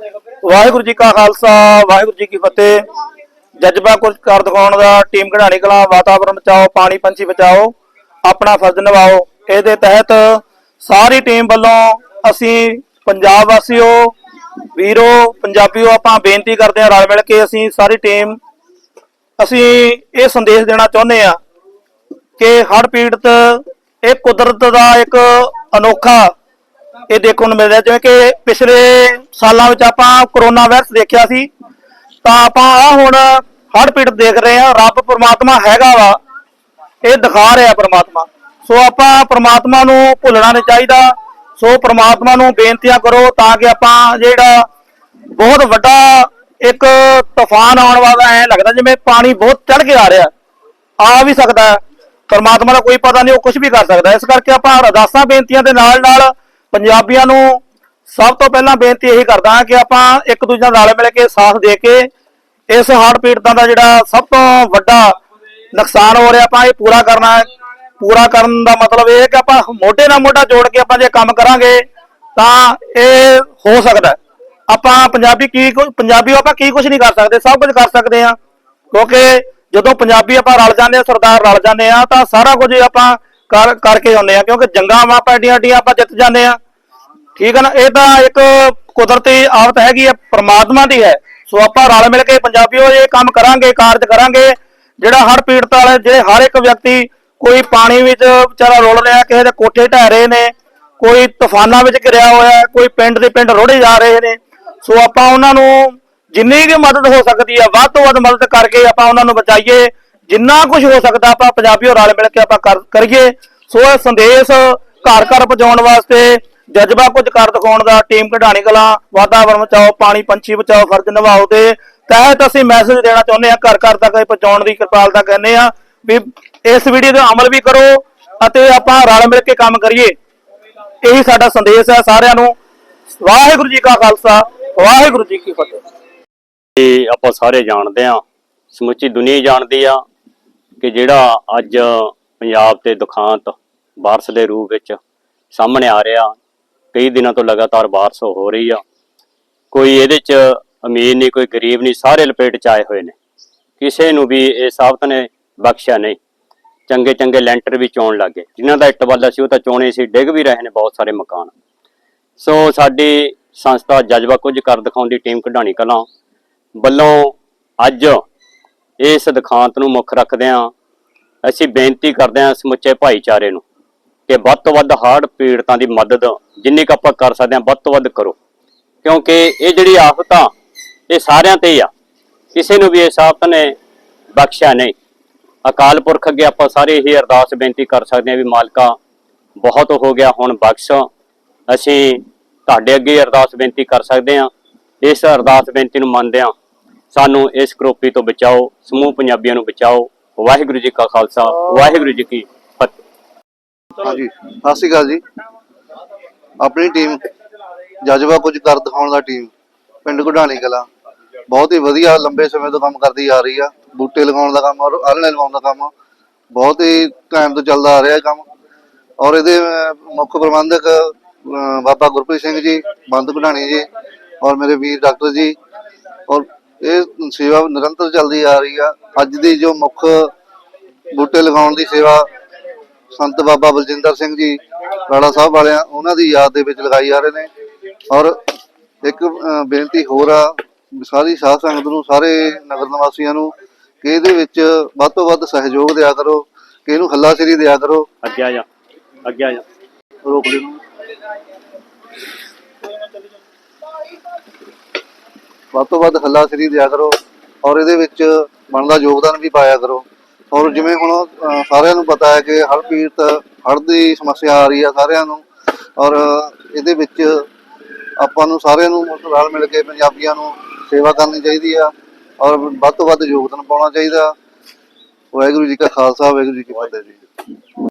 ਵਾਹਿਗੁਰੂ ਜੀ ਕਾ ਖਾਲਸਾ, ਵਾਹਿਗੁਰੂ ਜੀ ਕੀ ਫਤਿਹ। ਜਜ਼ਬਾ ਕੁਝ ਕਰ ਦਿਖਾਉਣ ਦਾ, ਟੀਮ ਕਢਾਣੀ ਕਲਾ ਵਾਤਾਵਰਣ ਬਚਾਓ, ਪਾਣੀ ਪੰਛੀ ਬਚਾਓ, ਆਪਣਾ ਫਰਜ਼ ਨਿਭਾਓ। ਇਹਦੇ ਤਹਿਤ ਸਾਰੀ ਟੀਮ ਵੱਲੋਂ ਅਸੀਂ ਪੰਜਾਬ ਵਾਸੀਓ, ਵੀਰੋ, ਪੰਜਾਬੀਓ, ਆਪਾਂ ਬੇਨਤੀ ਕਰਦੇ ਹਾਂ ਰਲ ਮਿਲ ਕੇ ਅਸੀਂ ਸਾਰੀ ਟੀਮ, ਅਸੀਂ ਇਹ ਸੰਦੇਸ਼ ਦੇਣਾ ਚਾਹੁੰਦੇ ਆ ਕਿ ਹੜ੍ਹ ਪੀੜਤ ਇਹ ਕੁਦਰਤ ਦਾ ਇੱਕ ਅਨੋਖਾ ਇਹ ਦੇਖਣ ਨੂੰ ਮਿਲ ਰਿਹਾ ਜਿਵੇਂ ਕਿ ਪਿਛਲੇ ਸਾਲਾਂ ਵਿੱਚ ਆਪਾਂ ਕਰੋਨਾ ਵਾਇਰਸ ਦੇਖਿਆ ਸੀ, ਤਾਂ ਆਪਾਂ ਆ ਹੁਣ ਹੜ੍ਹ ਪੀੜਤ ਦੇਖ ਰਹੇ ਹਾਂ, ਰੱਬ ਪ੍ਰਮਾਤਮਾ ਹੈਗਾ ਵਾ, ਇਹ ਦਿਖਾ ਰਿਹਾ ਪ੍ਰਮਾਤਮਾ। ਸੋ ਆਪਾਂ ਪ੍ਰਮਾਤਮਾ ਨੂੰ ਭੁੱਲਣਾ ਨਹੀਂ ਚਾਹੀਦਾ। ਸੋ ਪਰਮਾਤਮਾ ਨੂੰ ਬੇਨਤੀਆਂ ਕਰੋ ਤਾਂ ਕਿ ਆਪਾਂ ਜਿਹੜਾ ਬਹੁਤ ਵੱਡਾ ਇੱਕ ਤੂਫਾਨ ਆਉਣ ਵਾਲਾ ਐ ਲੱਗਦਾ, ਜਿਵੇਂ ਪਾਣੀ ਬਹੁਤ ਚੜ ਕੇ ਆ ਰਿਹਾ। ਆ ਵੀ ਸਕਦਾ ਪਰਮਾਤਮਾ ਦਾ ਕੋਈ ਪਤਾ ਨਹੀਂ, ਉਹ ਕੁਝ ਵੀ ਕਰ ਸਕਦਾ ਇਸ ਕਰਕੇ ਆਪਾਂ ਅਰਦਾਸਾਂ, ਬੇਨਤੀਆਂ ਦੇ ਨਾਲ ਨਾਲ ਪੰਜਾਬੀਆਂ ਨੂੰ ਸਭ ਤੋਂ ਪਹਿਲਾਂ ਬੇਨਤੀ ਇਹੀ ਕਰਦਾ ਹਾਂ ਕਿ ਆਪਾਂ ਇੱਕ ਦੂਜੇ ਨਾਲ ਰਲ ਮਿਲ ਕੇ ਸਾਥ ਦੇ ਕੇ ਇਸ ਹੜ੍ਹ ਪੀੜਤਾਂ ਦਾ ਜਿਹੜਾ ਸਭ ਤੋਂ ਵੱਡਾ ਨੁਕਸਾਨ ਹੋ ਰਿਹਾ, ਆਪਾਂ ਇਹ ਪੂਰਾ ਕਰਨਾ ਹੈ। ਪੂਰਾ ਕਰਨ ਦਾ ਮਤਲਬ ਇਹ ਹੈ ਕਿ ਆਪਾਂ ਮੋਢੇ ਨਾਲ ਮੋਢਾ ਜੋੜ ਕੇ ਆਪਾਂ ਜੇ ਕੰਮ ਕਰਾਂਗੇ ਤਾਂ ਇਹ ਹੋ ਸਕਦਾ ਆਪਾਂ ਪੰਜਾਬੀ ਕੀ ਕੁ- ਪੰਜਾਬੀ ਆਪਾਂ ਕੀ ਕੁਝ ਨਹੀਂ ਕਰ ਸਕਦੇ, ਸਭ ਕੁਝ ਕਰ ਸਕਦੇ ਆ ਕਿਉਂਕਿ ਜਦੋਂ ਪੰਜਾਬੀ ਆਪਾਂ ਰਲ ਜਾਂਦੇ ਆ ਸਰਦਾਰ ਰਲ ਜਾਂਦੇ ਆ ਤਾਂ ਸਾਰਾ ਕੁਝ ਆਪਾਂ ਕਰ, ਕਰਕੇ ਆਉਂਦੇ ਆ ਕਿਉਂਕਿ ਜੰਗਾਂ ਆਪਾਂ ਐਡੀਆਂ ਐਡੀਆਂ ਆਪਾਂ ਜਿੱਤ ਜਾਂਦੇ ਆ ਠੀਕ ਹੈ ਨਾ ਇਹ ਤਾਂ ਇੱਕ ਕੁਦਰਤੀ ਆਫਤ ਹੈਗੀ ਹੈ ਪ੍ਰਮਾਤਮਾ ਦੀ ਹੈ। ਸੋ ਆਪਾਂ ਰਲ ਮਿਲ ਕੇ ਪੰਜਾਬੀਓ ਇਹ ਕੰਮ ਕਰਾਂਗੇ, ਕਾਰਜ ਕਰਾਂਗੇ। ਜਿਹੜਾ ਹੜ ਪੀੜਤ ਵਾਲੇ, ਜਿਹੜੇ ਹਰ ਇੱਕ ਵਿਅਕਤੀ ਕੋਈ ਪਾਣੀ ਵਿੱਚ ਵਿਚਾਰਾ ਰੁਲ ਰਿਹਾ, ਕਿਸੇ ਦੇ ਕੋਠੇ ਢਹਿ ਰਹੇ ਨੇ, ਕੋਈ ਤੂਫਾਨਾਂ ਵਿੱਚ ਘਿਰਿਆ ਹੋਇਆ, ਕੋਈ ਪਿੰਡ ਦੇ ਪਿੰਡ ਰੋੜੇ ਜਾ ਰਹੇ ਨੇ। ਸੋ ਆਪਾਂ ਉਹਨਾਂ ਨੂੰ ਜਿੰਨੀ ਵੀ ਮਦਦ ਹੋ ਸਕਦੀ ਹੈ ਵੱਧ ਤੋਂ ਵੱਧ ਮਦਦ ਕਰਕੇ ਆਪਾਂ ਉਹਨਾਂ ਨੂੰ ਬਚਾਈਏ। ਜਿੰਨਾ ਕੁਝ ਹੋ ਸਕਦਾ ਆਪਾਂ ਪੰਜਾਬੀਓ ਰਲ ਮਿਲ ਕੇ ਆਪਾਂ ਕਰ- ਕਰੀਏ। ਸੋ ਇਹ ਸੰਦੇਸ਼ ਘਰ ਘਰ ਪਹੁੰਚਾਉਣ ਵਾਸਤੇ ਜਜ਼ਬਾ ਕੁਝ ਕਰ ਦਿਖਾਉਣ ਦਾ, ਟੀਮ ਕਢਾਣੀ ਕਲਾ ਵਾਤਾਵਰਣ ਬਚਾਓ, ਪਾਣੀ, ਪੰਛੀ ਬਚਾਓ, ਫਰਜ਼ ਨਿਭਾਓ ਦੇ ਤਹਿਤ ਅਸੀਂ ਮੈਸੇਜ ਦੇਣਾ ਚਾਹੁੰਦੇ ਹਾਂ ਘਰ ਘਰ ਤੱਕ ਇਹ ਪਹੁੰਚਾਉਣ ਦੀ ਕਿਰਪਾਲਤਾ ਕਹਿੰਦੇ ਆ ਵੀ ਇਸ ਵੀਡੀਓ ਤੇ ਅਮਲ ਵੀ ਕਰੋ ਅਤੇ ਆਪਾਂ ਰਲ ਮਿਲ ਕੇ ਕੰਮ ਕਰੀਏ। ਇਹੀ ਸਾਡਾ ਸੰਦੇਸ਼ ਹੈ ਸਾਰਿਆਂ ਨੂੰ। ਵਾਹਿਗੁਰੂ ਜੀ ਕਾ ਖਾਲਸਾ, ਵਾਹਿਗੁਰੂ ਜੀ ਕੀ ਫਤਿਹ। ਇਹ ਆਪਾਂ ਸਾਰੇ ਜਾਣਦੇ ਆ ਸਮੁੱਚੀ ਦੁਨੀਆ ਹੀ ਜਾਣਦੀ ਆ ਕਿ ਜਿਹੜਾ ਅੱਜ ਪੰਜਾਬ ਤੇ ਦੁਖਾਂਤ ਬਾਰਸ਼ ਦੇ ਰੂਪ ਵਿੱਚ ਸਾਹਮਣੇ ਆ ਰਿਹਾ ਕਈ ਦਿਨਾਂ ਤੋਂ ਲਗਾਤਾਰ ਬਾਰਿਸ਼ ਹੋ ਰਹੀ ਆ। ਕੋਈ ਇਹਦੇ ਚ ਅਮੀਰ ਨਹੀਂ, ਕੋਈ ਗਰੀਬ ਨਹੀਂ, ਸਾਰੇ ਲਪੇਟ ਚ ਆਏ ਹੋਏ ਨੇ। ਕਿਸੇ ਨੂੰ ਵੀ ਇਹ ਸਾਬਤ ਨੇ, ਬਖਸ਼ਿਆ ਨਹੀਂ। ਚੰਗੇ ਚੰਗੇ ਲੈਂਟਰ ਵੀ ਚੋਣ ਲੱਗੇ। ਜਿਨ੍ਹਾਂ ਦਾ ਇੱਟ ਵਾਲਾ ਸੀ, ਉਹ ਤਾਂ ਚੋਣੇ ਸੀ, ਡਿੱਗ ਵੀ ਰਹੇ ਨੇ ਬਹੁਤ ਸਾਰੇ ਮਕਾਨ। ਸੋ ਸਾਡੀ ਸੰਸਥਾ ਜਜ਼ਬਾ ਕੁਝ ਕਰ ਦਿਖਾਉਣ ਦੀ ਟੀਮ ਕਢਾਣੀ ਕਲਾਂ ਵੱਲੋਂ ਅੱਜ ਇਸ ਦਿਖਾਂਤ ਨੂੰ ਮੁੱਖ ਰੱਖਦਿਆਂ ਅਸੀਂ ਬੇਨਤੀ ਕਰਦੇ ਹਾਂ ਸਮੁੱਚੇ ਭਾਈਚਾਰੇ ਨੂੰ ਕਿ ਵੱਧ ਤੋਂ ਵੱਧ ਹਾਰਡ ਪੀੜਤਾਂ ਦੀ ਮਦਦ ਜਿੰਨੀ ਕੁ ਆਪਾਂ ਕਰ ਸਕਦੇ ਹਾਂ, ਵੱਧ ਤੋਂ ਵੱਧ ਕਰੋ। ਕਿਉਂਕਿ ਇਹ ਜਿਹੜੀ ਆਫਤ ਆ ਇਹ ਸਾਰਿਆਂ ਤੇ ਹੀ ਆ। ਕਿਸੇ ਨੂੰ ਵੀ ਇਸ ਆਫਤ ਨੇ, ਬਖਸ਼ਿਆ ਨਹੀਂ। ਅਕਾਲ ਪੁਰਖ ਅੱਗੇ ਆਪਾਂ ਸਾਰੇ ਇਹ ਅਰਦਾਸ, ਬੇਨਤੀ ਕਰ ਸਕਦੇ ਹਾਂ ਵੀ ਮਾਲਕਾ, ਬਹੁਤ ਹੋ ਗਿਆ, ਹੁਣ ਬਖਸ਼। ਅਸੀਂ ਤੁਹਾਡੇ ਅੱਗੇ ਅਰਦਾਸ, ਬੇਨਤੀ ਕਰ ਸਕਦੇ ਹਾਂ। ਇਸ ਅਰਦਾਸ, ਬੇਨਤੀ ਨੂੰ ਮੰਨਦੇ ਹਾਂ। ਸਾਨੂੰ ਇਸ ਕਰੋਪੀ ਤੋਂ ਬਚਾਓ, ਸਮੂਹ ਪੰਜਾਬੀਆਂ ਨੂੰ ਬਚਾਓ। ਵਾਹਿਗੁਰੂ ਜੀ ਕਾ ਖਾਲਸਾ, ਵਾਹਿਗੁਰੂ ਜੀ ਕੀ ਹਾਂਜੀ। ਸਤਿ ਸ਼੍ਰੀ ਅਕਾਲ ਜੀ। ਆਪਣੀ ਟੀਮ ਜਜ਼ਬਾ ਕੁਝ ਕਰ ਦਿਖਾਉਣ ਦਾ ਟੀਮ ਪਿੰਡ ਗੁਢਾਣੀ ਕਲਾ। ਬਹੁਤ ਹੀ ਵਧੀਆ ਲੰਬੇ ਸਮੇਂ ਤੋਂ ਕੰਮ ਕਰਦੀ ਆ ਰਹੀ ਆ। ਬੂਟੇ ਲਗਾਉਣ ਦਾ ਕੰਮ ਔਰ ਆਲਣੇ ਲਗਾਉਣ ਦਾ ਕੰਮ। ਬਹੁਤ ਹੀ ਟਾਈਮ ਤੋਂ ਚੱਲਦਾ ਆ ਰਿਹਾ ਇਹ ਕੰਮ। ਔਰ ਇਹਦੇ ਮੁੱਖ ਪ੍ਰਬੰਧਕ ਬਾਬਾ ਗੁਰਪ੍ਰੀਤ ਸਿੰਘ ਜੀ, ਬੰਦ ਗੁਢਾਣੀ ਜੀ ਔਰ ਮੇਰੇ ਵੀਰ ਡਾਕਟਰ ਜੀ। ਔਰ ਇਹ ਸੇਵਾ ਨਿਰੰਤਰ ਚੱਲਦੀ ਆ ਰਹੀ ਆ। ਅੱਜ ਦੀ ਜੋ ਮੁੱਖ ਬੂਟੇ ਲਗਾਉਣ ਦੀ ਸੇਵਾ ਸੰਤ ਬਾਬਾ ਬਲਜਿੰਦਰ ਸਿੰਘ ਜੀ ਰਾੜਾ ਸਾਹਿਬ ਵਾਲਿਆਂ ਉਹਨਾਂ ਦੀ ਯਾਦ ਦੇ ਵਿੱਚ ਲਗਾਈ ਜਾ ਰਹੇ ਨੇ। ਔਰ ਇੱਕ ਬੇਨਤੀ ਹੋਰ ਆ ਸਾਰੀ ਸਾਧ ਸੰਗਤ ਨੂੰ ਸਾਰੇ ਨਗਰ ਨਿਵਾਸੀਆਂ ਨੂੰ ਕਿ ਇਹਦੇ ਵਿੱਚ ਵੱਧ ਤੋਂ ਵੱਧ ਸਹਿਯੋਗ ਦਿਆ ਕਰੋ ਕਿ ਇਹਨੂੰ ਹੱਲਾਸ਼ੇਰੀ ਦਿਆ ਕਰੋ। ਅੱਗੇ ਆ ਜਾ ਅੱਗੇ ਆ ਜਾ। ਰੋਕ ਲਈ ਵੱਧ ਤੋਂ ਵੱਧ ਹੱਲਾਸ਼ੇਰੀ ਦਿਆ ਕਰੋ ਔਰ ਇਹਦੇ ਵਿੱਚ ਬਣਦਾ ਯੋਗਦਾਨ ਵੀ ਪਾਇਆ ਕਰੋ। ਔਰ ਜਿਵੇਂ ਹੁਣ ਅਹ, ਸਾਰਿਆਂ ਨੂੰ ਪਤਾ ਹੈ ਕਿ ਹੜ੍ਹ ਪੀੜਤ ਹੜ੍ਹ ਦੀ ਸਮੱਸਿਆ ਆ ਰਹੀ ਆ ਸਾਰਿਆਂ ਨੂੰ। ਔਰ ਇਹਦੇ ਵਿੱਚ ਆਪਾਂ ਨੂੰ ਸਾਰਿਆਂ ਨੂੰ ਰਲ ਮਿਲ ਕੇ ਪੰਜਾਬੀਆਂ ਨੂੰ ਸੇਵਾ ਕਰਨੀ ਚਾਹੀਦੀ ਆ ਔਰ ਵੱਧ ਤੋਂ ਵੱਧ ਯੋਗਦਾਨ ਪਾਉਣਾ ਚਾਹੀਦਾ। ਵਾਹਿਗੁਰੂ ਜੀ ਕਾ ਖਾਲਸਾ ਵਾਹਿਗੁਰੂ ਜੀ ਕੀ ਫਤਿਹ ਜੀ।